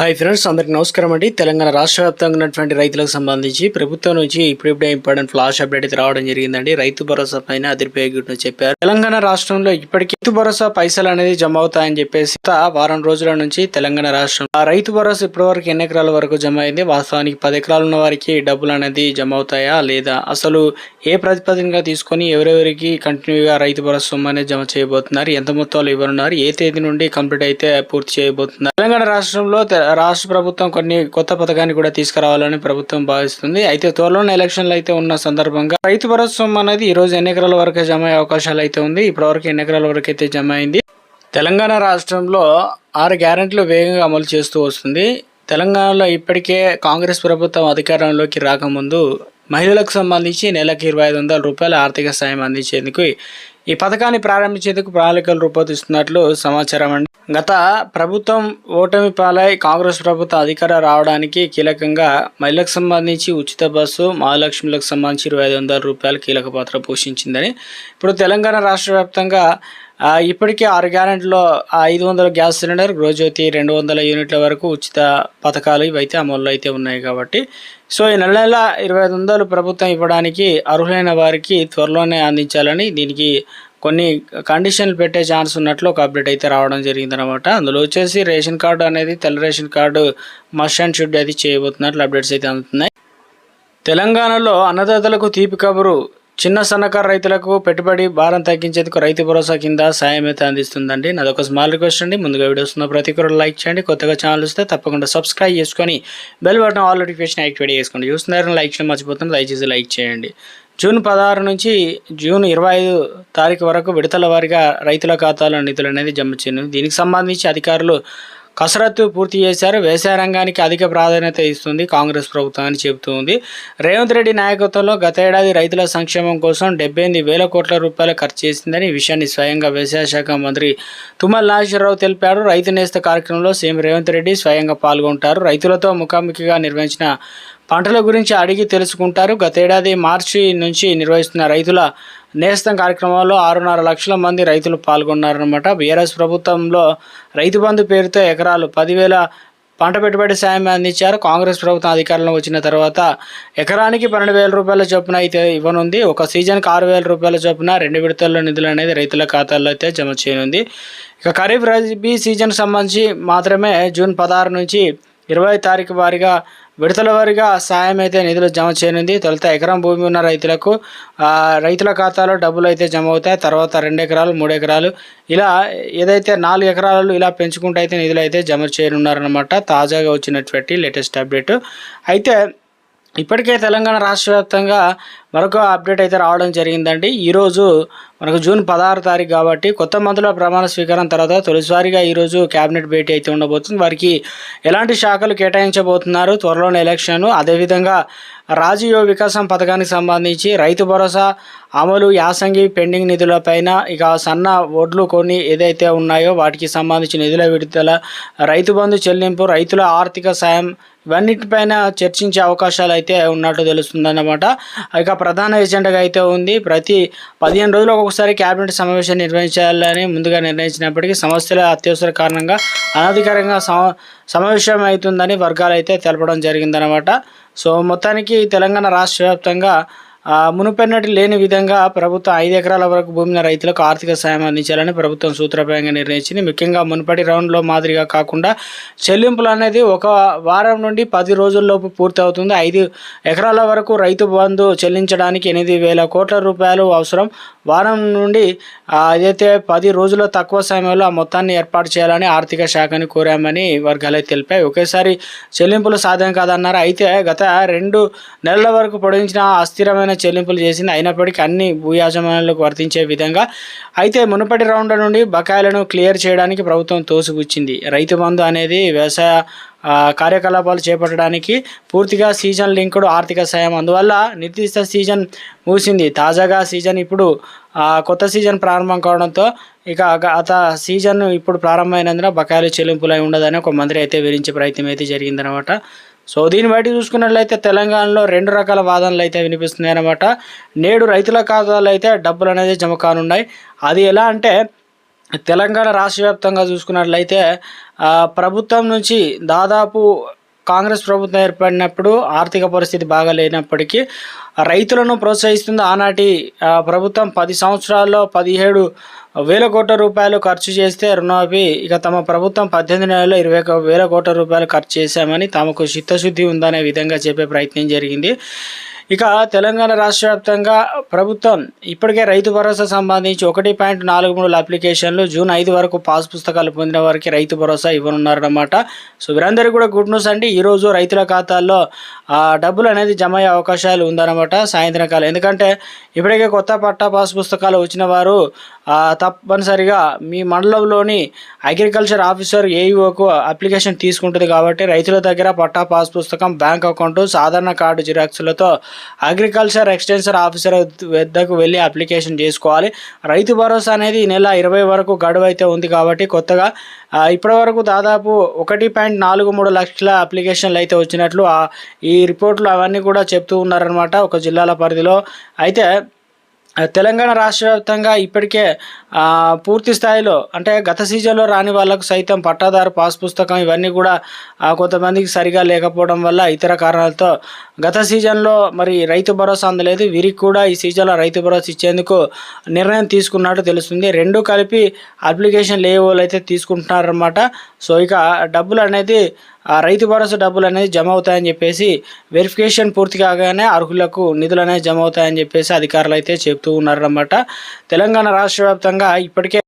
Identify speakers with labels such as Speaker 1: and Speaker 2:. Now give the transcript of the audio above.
Speaker 1: Hi friends అందరికి నమస్కారం అండి. తెలంగాణ రాష్ట్ర వ్యాప్తంగా ఉన్నటువంటి రైతులకు సంబంధించి ప్రభుత్వం నుంచి ఇప్పుడిప్పుడే ఇంపార్టెంట్ ఫ్లాష్ అప్డేట్ అయితే రావడం జరిగిందండి. రైతు భరోసా పైన అదిరిపోయేట్టు చెప్పారు. తెలంగాణ రాష్ట్రంలో ఇప్పటికీ రైతు భరోసా పైసలు అనేది జమ అవుతాయని చెప్పేసి వారం రోజుల నుంచి తెలంగాణ రాష్ట్రం ఆ రైతు భరోసా ఇప్పటివరకు ఎన్ని ఎకరాల వరకు జమ అయింది? వాస్తవానికి పది ఎకరాలు ఉన్న వారికి డబ్బులు అనేది జమ అవుతాయా లేదా? అసలు ఏ ప్రతిపాదనగా తీసుకొని ఎవరెవరికి కంటిన్యూగా రైతు భరోసా సొమ్ము అనేది జమ చేయబోతున్నారు? ఎంత మొత్తాలు ఇవ్వనున్నారు? ఏ తేదీ నుండి కంప్లీట్ అయితే పూర్తి చేయబోతున్నారు? తెలంగాణ రాష్ట్రంలో తె- రాష్ట్ర ప్రభుత్వం కొన్ని కొత్త పథకాన్ని కూడా తీసుకురావాలని ప్రభుత్వం భావిస్తుంది. అయితే త్వరలోనే ఎలక్షన్లు అయితే ఉన్న సందర్భంగా రైతు భరోసా అనేది ఈ రోజు ఎన్ని ఎకరాల వరకు జమ అయ్యే అవకాశాలు అయితే ఉంది. ఇప్పటివరకు ఎన్ని ఎకరాల వరకు అయితే జమ అయింది? తెలంగాణ రాష్ట్రంలో ఆరు గ్యారెంటీలు వేగంగా అమలు చేస్తూ వస్తుంది. తెలంగాణలో ఇప్పటికే కాంగ్రెస్ ప్రభుత్వం అధికారంలోకి రాకముందు మహిళలకు సంబంధించి నెలకు ఇరవై ఐదు వందల రూపాయల ఆర్థిక సాయం అందించేందుకు ఈ పథకాన్ని ప్రారంభించేందుకు ప్రణాళికలు రూపొందిస్తున్నట్లు సమాచారం అండి. గత ప్రభుత్వం ఓటమి పాలై కాంగ్రెస్ ప్రభుత్వ అధికార రావడానికి కీలకంగా మహిళలకు సంబంధించి ఉచిత బస్సు మహాలక్ష్మిలకు సంబంధించి ఇరవై ఐదు వందల రూపాయలు కీలక పాత్ర పోషించిందని. ఇప్పుడు తెలంగాణ రాష్ట్ర వ్యాప్తంగా ఇప్పటికే ఆరు గ్యారెంట్లో ఐదు వందల గ్యాస్ సిలిండర్ గృహజ్యోతి రెండు వందల యూనిట్ల వరకు ఉచిత పథకాలు ఇవైతే అమల్లో అయితే ఉన్నాయి కాబట్టి సో ఈ నెల నెల ఇరవై ఐదు వందలు ప్రభుత్వం ఇవ్వడానికి అర్హులైన వారికి త్వరలోనే అందించాలని దీనికి కొన్ని కండిషన్లు పెట్టే ఛాన్స్ ఉన్నట్లు ఒక అప్డేట్ అయితే రావడం జరిగిందనమాట అందులో వచ్చేసి రేషన్ కార్డు అనేది తెల్ల ration card must and should అది చేయబోతున్నట్లు అప్డేట్స్ అయితే అందుతున్నాయి. తెలంగాణలో అన్నదాతలకు తీపి కబురు చిన్న సన్నకారు రైతులకు పెట్టుబడి భారం తగ్గించేందుకు రైతు భరోసా కింద సాయం అయితే అందిస్తుందండి. నాదొక స్మాల్ రిక్వెస్ట్ అండి. ముందుగా వీడియోస్ ఉన్న ప్రతి ఒక్కరు లైక్ చేయండి. కొత్తగా ఛానల్ వస్తే తప్పకుండా సబ్స్క్రైబ్ చేసుకొని bell button all notification activate చేసుకోండి. చూస్తున్నారని లైక్ చేయడం మర్చిపోతుంది దయచేసి లైక్ చేయండి. జూన్ పదహారు నుంచి జూన్ ఇరవై ఐదు తారీఖు వరకు విడతల వారీగా రైతుల ఖాతాలో నిధులు అనేది జమ చేయను దీనికి సంబంధించి అధికారులు కసరత్తు పూర్తి చేశారు. వ్యవసాయ రంగానికి అధిక ప్రాధాన్యత ఇస్తుంది కాంగ్రెస్ ప్రభుత్వం అని చెబుతుంది. రేవంత్ రెడ్డి నాయకత్వంలో గత ఏడాది రైతుల సంక్షేమం కోసం డెబ్బై ఎనిమిది వేల కోట్ల రూపాయలు ఖర్చు చేసిందని విషయాన్ని స్వయంగా వ్యవసాయ శాఖ మంత్రి తుమ్మల నాగేశ్వరరావు తెలిపారు. రైతు నేస్త కార్యక్రమంలో సీఎం రేవంత్ రెడ్డి స్వయంగా పాల్గొంటారు. రైతులతో ముఖాముఖిగా నిర్వహించిన పంటల గురించి అడిగి తెలుసుకుంటారు. గతేడాది మార్చి నుంచి నిర్వహిస్తున్న రైతుల నేస్తం కార్యక్రమంలో ఆరున్నర లక్షల మంది రైతులు పాల్గొన్నారనమాట బీఆర్ఎస్ ప్రభుత్వంలో రైతు బంధు పేరుతో ఎకరాలు పదివేల పంట పెట్టుబడి సాయం అందించారు. కాంగ్రెస్ ప్రభుత్వం అధికారంలో వచ్చిన తర్వాత ఎకరానికి పన్నెండు వేల రూపాయల చొప్పున అయితే ఇవ్వనుంది. ఒక సీజన్కి ఆరు వేల రూపాయల చొప్పున రెండు విడతల్లో నిధులు అనేది రైతుల ఖాతాల్లో అయితే జమ చేయనుంది. ఇక ఖరీఫ్ రబీ సీజన్ సంబంధించి మాత్రమే జూన్ పదహారు నుంచి ఇరవై తారీఖు వారీగా విడతల వారీగా సాయం అయితే నిధులు జమ చేయనుంది. తొలుత ఎకరం భూమి ఉన్న రైతులకు రైతుల ఖాతాలో డబ్బులు అయితే జమ అవుతాయి. తర్వాత రెండు ఎకరాలు మూడు ఎకరాలు ఇలా ఏదైతే నాలుగు ఎకరాలు ఇలా పెంచుకుంటూ అయితే నిధులు అయితే జమ చేయనున్నారనమాట తాజాగా వచ్చినటువంటి లేటెస్ట్ అప్డేట్. అయితే ఇప్పటికే తెలంగాణ రాష్ట్ర వ్యాప్తంగా మరొక అప్డేట్ అయితే రావడం జరిగిందండి. ఈరోజు మనకు జూన్ పదహారు తారీఖు కాబట్టి కొత్త మంత్రుల ప్రమాణ స్వీకారం తర్వాత తొలిసారిగా ఈరోజు కేబినెట్ భేటీ అయితే ఉండబోతుంది. వారికి ఎలాంటి శాఖలు కేటాయించబోతున్నారు త్వరలోనే ఎలక్షన్ అదేవిధంగా రాజీయ వికాసం పథకానికి సంబంధించి రైతు భరోసా అమలు యాసంగి పెండింగ్ నిధులపైన ఇక సన్న ఓడ్లు కొన్ని ఏదైతే ఉన్నాయో వాటికి సంబంధించి నిధుల విడుదల రైతు బంధు చెల్లింపు రైతుల ఆర్థిక సాయం ఇవన్నిటిపైన చర్చించే అవకాశాలు అయితే ఉన్నట్టు తెలుస్తుందన్నమాట. ఇక ప్రధాన ఎజెండాగా అయితే ఉంది. ప్రతి పదిహేను రోజులకు ఒకసారి కేబినెట్ సమావేశం నిర్వహించాలని ముందుగా నిర్ణయించినప్పటికీ సమస్యల అత్యవసర కారణంగా అనధికారంగా సమావేశం అవుతుందని వర్గాలు అయితే తెలపడం జరిగిందనమాట సో మొత్తానికి తెలంగాణ రాష్ట్ర వ్యాప్తంగా మునుపెన్నటి లేని విధంగా ప్రభుత్వం ఐదు ఎకరాల వరకు భూమిని రైతులకు ఆర్థిక సాయం అందించాలని ప్రభుత్వం సూత్రప్రాయంగా నిర్ణయించింది. ముఖ్యంగా మునుపటి రౌండ్లో మాదిరిగా కాకుండా చెల్లింపులు అనేది ఒక వారం నుండి పది రోజుల్లోపు పూర్తి అవుతుంది ఐదు ఎకరాల వరకు రైతు బంధు చెల్లించడానికి ఎనిమిది వేల కోట్ల రూపాయలు అవసరం. వారం నుండి ఏదైతే పది రోజుల తక్కువ సమయంలో ఆ మొత్తాన్ని ఏర్పాటు చేయాలని ఆర్థిక శాఖని కోరామని వర్గాలే తెలిపాయి. ఒకేసారి చెల్లింపులు సాధ్యం కాదన్నారు. అయితే గత రెండు నెలల వరకు పొడిగించిన అస్థిరమైన చెల్లింపులు చేసింది. అయినప్పటికీ అన్ని భూయాజమానులకు వర్తించే విధంగా అయితే మునుపటి రౌండ్ల నుండి బకాయిలను క్లియర్ చేయడానికి ప్రభుత్వం తోసిపుచ్చింది. రైతు బంధు అనేది వ్యవసాయ కార్యకలాపాలు చేపట్టడానికి పూర్తిగా సీజన్ లింక్డ్ ఆర్థిక సాయం. అందువల్ల నిర్దిష్ట సీజన్ ముగిసింది. తాజాగా సీజన్ ఇప్పుడు కొత్త సీజన్ ప్రారంభం కావడంతో ఇక గత సీజన్ ఇప్పుడు ప్రారంభమైనందున బకాయిలు చెల్లింపులై ఉండదని ఒక మంత్రి అయితే వివరించే ప్రయత్నం అయితే జరిగిందనమాట సో దీన్ని బట్టి చూసుకున్నట్లయితే తెలంగాణలో రెండు రకాల వాదనలు అయితే వినిపిస్తున్నాయి అనమాట నేడు రైతుల ఖాతాలో అయితే డబ్బులు అనేది జమ కానున్నాయి. అది ఎలా అంటే తెలంగాణ రాష్ట్ర వ్యాప్తంగా చూసుకున్నట్లయితే ప్రభుత్వం నుంచి దాదాపు కాంగ్రెస్ ప్రభుత్వం ఏర్పడినప్పుడు ఆర్థిక పరిస్థితి బాగాలేనప్పటికీ రైతులను ప్రోత్సహిస్తుంది. ఆనాటి ప్రభుత్వం పది సంవత్సరాల్లో పదిహేడు వేల కోట్ల రూపాయలు ఖర్చు చేస్తే రుణమాఫీ ఇక తమ ప్రభుత్వం పద్దెనిమిది నెలల్లో ఇరవై ఒక వేల కోట్ల రూపాయలు ఖర్చు చేశామని తమకు చిత్తశుద్ధి ఉందనే విధంగా చెప్పే ప్రయత్నం జరిగింది. ఇక తెలంగాణ రాష్ట్ర వ్యాప్తంగా ప్రభుత్వం ఇప్పటికే రైతు భరోసా సంబంధించి ఒకటి పాయింట్ నాలుగు మూడు అప్లికేషన్లు జూన్ ఐదు వరకు పాస్ పుస్తకాలు పొందిన వారికి రైతు భరోసా ఇవ్వనున్నారన్నమాట. సో వీరందరికీ కూడా గుడ్ న్యూస్ అండి. ఈరోజు రైతుల ఖాతాల్లో డబ్బులు అనేది జమ అయ్యే అవకాశాలు ఉందన్నమాట సాయంత్రం కాలం ఎందుకంటే ఇప్పటికే కొత్త పట్టా పాస్ పుస్తకాలు వచ్చిన వారు తప్పనిసరిగా మీ మండలంలోని అగ్రికల్చర్ ఆఫీసర్ ఏఈఓకు అప్లికేషన్ తీసుకుంటుంది కాబట్టి రైతుల దగ్గర పట్టా పాస్ పుస్తకం బ్యాంక్ అకౌంట్ సాధారణ కార్డు జిరాక్స్లతో అగ్రికల్చర్ ఎక్స్టెన్షన్ ఆఫీసర్ వద్దకు వెళ్ళి అప్లికేషన్ చేసుకోవాలి. రైతు భరోసా అనేది ఈ నెల ఇరవై వరకు గడువు అయితే ఉంది కాబట్టి కొత్తగా ఇప్పటివరకు దాదాపు ఒకటి పాయింట్ నాలుగు మూడు లక్షల అప్లికేషన్లు అయితే వచ్చినట్లు ఈ రిపోర్ట్లు అవన్నీ కూడా చెప్తూ ఉన్నారనమాట ఒక జిల్లాల పరిధిలో. అయితే తెలంగాణ రాష్ట్ర వ్యాప్తంగా ఇప్పటికే పూర్తి స్థాయిలో అంటే గత సీజన్లో రాని వాళ్ళకు సైతం పట్టాదారు పాస్ పుస్తకం ఇవన్నీ కూడా కొంతమందికి సరిగా లేకపోవడం వల్ల ఇతర కారణాలతో గత సీజన్లో మరి రైతు భరోసా అందలేదు. వీరికి కూడా ఈ సీజన్లో రైతు భరోసా ఇచ్చేందుకు నిర్ణయం తీసుకున్నట్టు తెలుస్తుంది. రెండు కలిపి అప్లికేషన్ లేవోలు అయితే తీసుకుంటున్నారన్నమాట. సో ఇక డబ్బులు అనేది ఆ రైతు భరోసా డబ్బులు అనేది జమ అవుతాయని చెప్పేసి వెరిఫికేషన్ పూర్తి కాగానే అర్హులకు నిధులు అనేది జమ అవుతాయని చెప్పేసి అధికారులు అయితే చెప్తూ ఉన్నారన్నమాట. తెలంగాణ రాష్ట్ర వ్యాప్తంగా ఇప్పటికే